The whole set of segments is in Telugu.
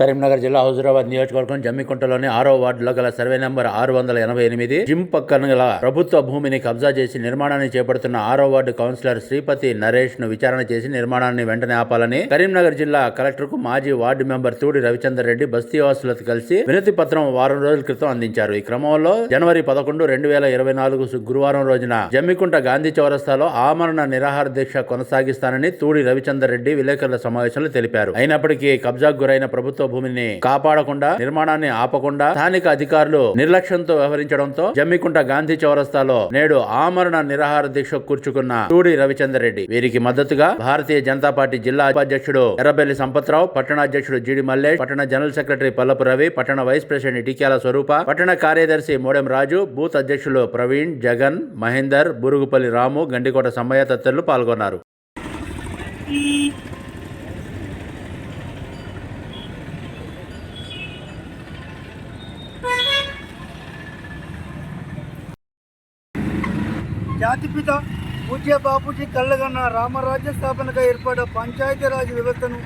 కరీంనగర్ జిల్లా హుజురాబాద్ నియోజకవర్గం జమ్మికుంటలోని ఆరో వార్డులో గల సర్వే నెంబర్ ఆరు వందల ఎనభై ఎనిమిది జిమ్ పక్కన గల ప్రభుత్వ భూమిని కబ్జా చేసి నిర్మాణాన్ని చేపడుతున్న ఆరో వార్డు కౌన్సిలర్ శ్రీపతి నరేష్ను విచారణ చేసి నిర్మాణాన్ని వెంటనే ఆపాలని కరీంనగర్ జిల్లా కలెక్టర్కు మాజీ వార్డు మెంబర్ తూడి రవిచందర్ రెడ్డి బస్తీవాసులతో కలిసి వినతి పత్రం వారం రోజుల క్రితం అందించారు. ఈ క్రమంలో జనవరి పదకొండు రెండు వేల ఇరవై నాలుగు గురువారం రోజున జమ్మికుంట గాంధీ చౌరస్తాలో ఆమరణ నిరాహార దీక్ష కొనసాగిస్తానని తూడి రవిచందర్ రెడ్డి విలేకరుల సమావేశంలో తెలిపారు. అయినప్పటికీ కబ్జాకు గురైన ప్రభుత్వ భూమిని కాపాడకుండా నిర్మాణాన్ని ఆపకుండా స్థానిక అధికారులు నిర్లక్ష్యంతో వ్యవహరించడంతో జమ్మికుంట గాంధీ చౌరస్తాలో నేడు ఆమరణ నిరాహార దీక్ష కూర్చుకున్న టూడి రవిచందర్ రెడ్డి. వీరికి మద్దతుగా భారతీయ జనతా పార్టీ జిల్లా ఉపాధ్యక్షుడు ఎర్రబెల్లి సంపత్రావు పట్టణాధ్యక్షుడు జిడి మల్లేష్ పట్టణ జనరల్ సెక్రటరీ పల్లపు రవి పట్టణ వైస్ ప్రెసిడెంట్ ఇటిక్యాల స్వరూప పట్టణ కార్యదర్శి మోడెం రాజు బూత్ అధ్యక్షులు ప్రవీణ్ జగన్ మహేందర్ బురుగుపల్లి రాము గండికోట సమ్మయ్య తదితరులు పాల్గొన్నారు. జాతిపిత పూజ్య బాపూజీ కళ్ళగన్న రామరాజ్య స్థాపనగా ఏర్పడ్డ పంచాయతీరాజ్ వ్యవస్థను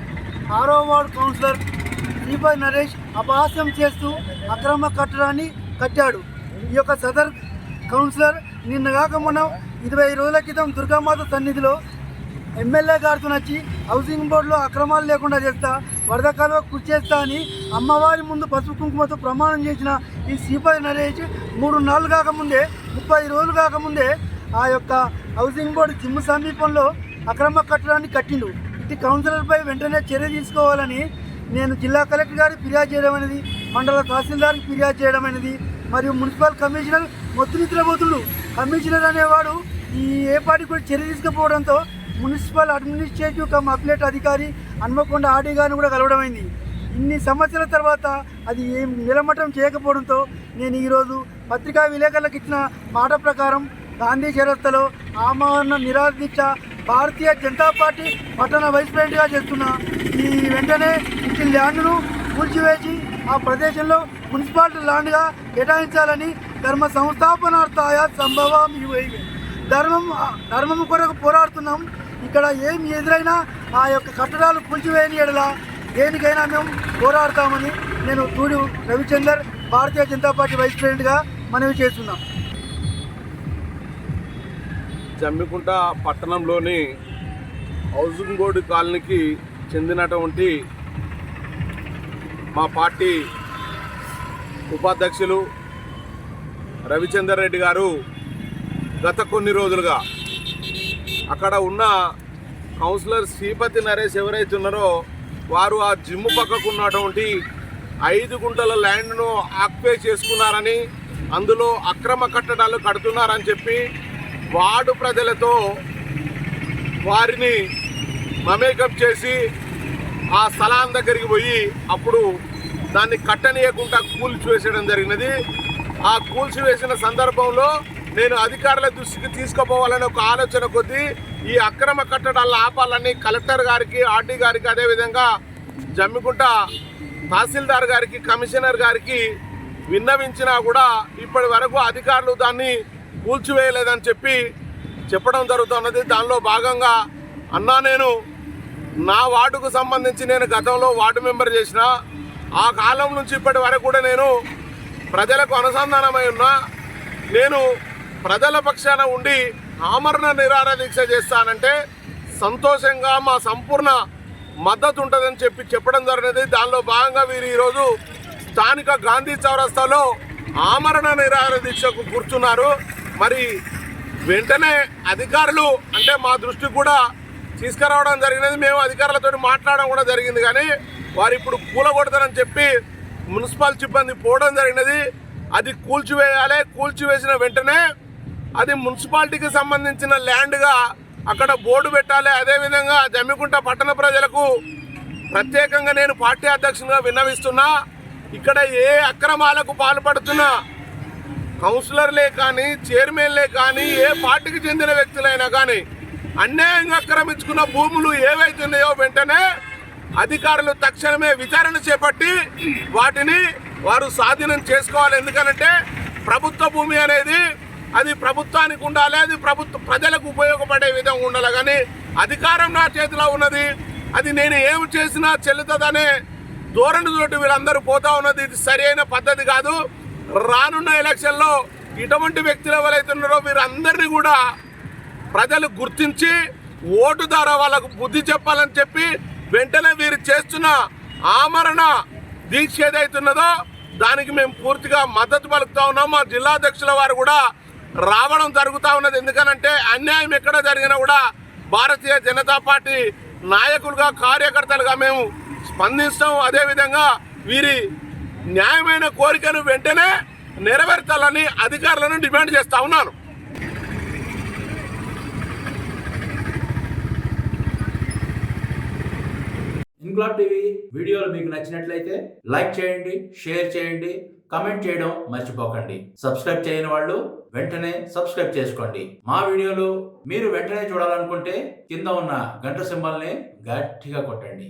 ఆరో వార్డు కౌన్సిలర్ శ్రీపై నరేష్ అపహాస్యం చేస్తూ అక్రమ కట్టడాన్ని కట్టాడు. ఈ యొక్క సదర్ కౌన్సిలర్ నిన్న కాక మొన్న ఇరవై రోజుల క్రితం దుర్గామాత సన్నిధిలో ఎమ్మెల్యే గారితో నచ్చి హౌసింగ్ బోర్డులో అక్రమాలు లేకుండా చేస్తా వరద కాలువ కృషి చేస్తా అని అమ్మవారి ముందు పసుపు కుంకుమతో ప్రమాణం చేసిన ఈ శ్రీపతి నరేష్ మూడు నాలుగు కాకముందే ముప్పై రోజులు కాకముందే ఆ యొక్క హౌసింగ్ బోర్డు జిమ్ సమీపంలో అక్రమ కట్టడాన్ని కట్టిండు. ఇటు కౌన్సిలర్పై వెంటనే చర్య తీసుకోవాలని నేను జిల్లా కలెక్టర్ గారికి ఫిర్యాదు చేయడం అనేది మండల తహసీల్దార్కి ఫిర్యాదు చేయడం అనేది మరియు మున్సిపల్ కమిషనర్ మొత్తం నిద్రపోతుడు కమిషనర్ అనేవాడు ఈ ఏ పార్టీ కూడా చర్య తీసుకుపోవడంతో మున్సిపల్ అడ్మినిస్ట్రేటివ్ కమ్ అప్లేట్ అధికారి హన్మకొండ ఆర్డీ గారిని కూడా కలవడమైంది ఇన్ని సంవత్సరాల తర్వాత అది ఏం నిలమటం చేయకపోవడంతో నేను ఈరోజు పత్రికా విలేకరులకు ఇచ్చిన మాట ప్రకారం గాంధీ చరస్తలో ఆమరణ నిరాదీక్ష భారతీయ జనతా పార్టీ పట్టణ వైస్ ప్రెసిడెంట్గా చేస్తున్న ఈ వెంటనే ఇచ్చిన ల్యాండ్ను కూల్చివేసి ఆ ప్రదేశంలో మున్సిపాలిటీ ల్యాండ్గా కేటాయించాలని ధర్మ సంస్థాపనార్థాయ సంభవం ఇవి ధర్మం ధర్మం కొరకు పోరాడుతున్నాం. ఇక్కడ ఏం ఎదురైనా ఆ యొక్క కట్టడాలు కూల్చివేయని ఎడల దేనికైనా మేము పోరాడతామని నేను తూడు రవిచందర్ భారతీయ జనతా పార్టీ వైస్ ప్రెసిడెంట్గా మనవి చేస్తున్నాం. జమ్మికుంట పట్టణంలోని హౌసింగ్ బోర్డు కాలనీకి చెందినటువంటి మా పార్టీ ఉపాధ్యక్షులు రవిచందర్ రెడ్డి గారు గత కొన్ని రోజులుగా అక్కడ ఉన్న కౌన్సిలర్ శ్రీపతి నరేష్ ఎవరైతే ఉన్నారో వారు ఆ జిమ్ పక్కకు ఉన్నటువంటి ఐదు గుంటల ల్యాండ్ను ఆక్యుపై చేసుకున్నారని అందులో అక్రమ కట్టడాలు కడుతున్నారని చెప్పి వార్డు ప్రజలతో వారిని మమేకప్ చేసి ఆ స్థలం దగ్గరికి పోయి అప్పుడు దాన్ని కట్టనీయకుండా కూల్చివేసేయడం జరిగినది. ఆ కూల్చివేసిన సందర్భంలో నేను అధికారుల దృష్టికి తీసుకుపోవాలనే ఒక ఆలోచన కొద్దీ ఈ అక్రమ కట్టడాలను ఆపాలని కలెక్టర్ గారికి ఆర్డీ గారికి అదేవిధంగా జమ్మికుంట తహసీల్దార్ గారికి కమిషనర్ గారికి విన్నవించినా కూడా ఇప్పటి వరకు అధికారులు దాన్ని కూల్చివేయలేదని చెప్పి చెప్పడం జరుగుతున్నది. దానిలో భాగంగా అన్నా నేను నా వార్డుకు సంబంధించి నేను గతంలో వార్డు మెంబర్ చేసిన ఆ కాలం నుంచి ఇప్పటి వరకు కూడా నేను ప్రజలకు అనుసంధానమై ఉన్నా. నేను ప్రజల పక్షాన ఉండి ఆమరణ నిరార దీక్ష చేస్తానంటే సంతోషంగా మా సంపూర్ణ మద్దతు ఉంటుందని చెప్పి చెప్పడం జరిగినది. దానిలో భాగంగా వీరు ఈరోజు స్థానిక గాంధీ చౌరస్తాలో ఆమరణ నిరాహార దీక్షకు కూర్చున్నారు. మరి వెంటనే అధికారులు అంటే మా దృష్టికి కూడా తీసుకురావడం జరిగినది. మేము అధికారులతో మాట్లాడడం కూడా జరిగింది. కానీ వారు ఇప్పుడు కూలగొడతారని చెప్పి మున్సిపల్ సిబ్బంది పోవడం జరిగినది. అది కూల్చివేయాలి. కూల్చివేసిన వెంటనే అది మున్సిపాలిటీకి సంబంధించిన ల్యాండ్గా అక్కడ బోర్డు పెట్టాలి. అదేవిధంగా జమ్మికుంట పట్టణ ప్రజలకు ప్రత్యేకంగా నేను పార్టీ అధ్యక్షునిగా విన్నవిస్తున్నా. ఇక్కడ ఏ అక్రమాలకు పాల్పడుతున్నా కౌన్సిలర్లే కానీ చైర్మన్లే కానీ ఏ పార్టీకి చెందిన వ్యక్తులైనా కానీ అన్యాయంగా ఆక్రమించుకున్న భూములు ఏవైతున్నాయో వెంటనే అధికారులు తక్షణమే విచారణ చేపట్టి వాటిని వారు స్వాధీనం చేసుకోవాలి. ఎందుకనంటే ప్రభుత్వ భూమి అనేది అది ప్రభుత్వానికి ఉండాలి అది ప్రభుత్వ ప్రజలకు ఉపయోగపడే విధంగా ఉండాలి. కానీ అధికారం నా చేతిలో ఉన్నది అది నేను ఏం చేసినా చెల్లుతుందనే ధోరణితోటి వీళ్ళందరూ పోతా ఉన్నది. ఇది సరైన పద్ధతి కాదు. రానున్న ఎలక్షన్లో ఇటువంటి వ్యక్తులు ఎవరైతే ఉన్నారో వీరందరినీ కూడా ప్రజలు గుర్తించి ఓటు ద్వారా వాళ్ళకు బుద్ధి చెప్పాలని చెప్పి వెంటనే వీరు చేస్తున్న ఆమరణ దీక్ష ఏదైతున్నదో దానికి మేము పూర్తిగా మద్దతు పలుకుతా ఉన్నాం. మా జిల్లా అధ్యక్షుల వారు కూడా రావడం జరుగుతూ ఉన్నది. ఎందుకనంటే అన్యాయం ఎక్కడ జరిగినా కూడా భారతీయ జనతా పార్టీ నాయకులుగా కార్యకర్తలుగా మేము స్పందిస్తాం. అదేవిధంగా వీరి న్యాయమైన కోరికను వెంటనే నెరవేర్చాలని అధికారులను డిమాండ్ చేస్తా ఉన్నాను. ఇంక్లాబ్ టీవీ వీడియోలు మీకు నచ్చినట్లయితే లైక్ చేయండి షేర్ చేయండి కమెంట్ చేయడం మర్చిపోకండి. సబ్స్క్రైబ్ చేయని వాళ్ళు వెంటనే సబ్స్క్రైబ్ చేసుకోండి. మా వీడియోలు మీరు వెంటనే చూడాలనుకుంటే కింద ఉన్న గంట సింబల్ని గట్టిగా కొట్టండి.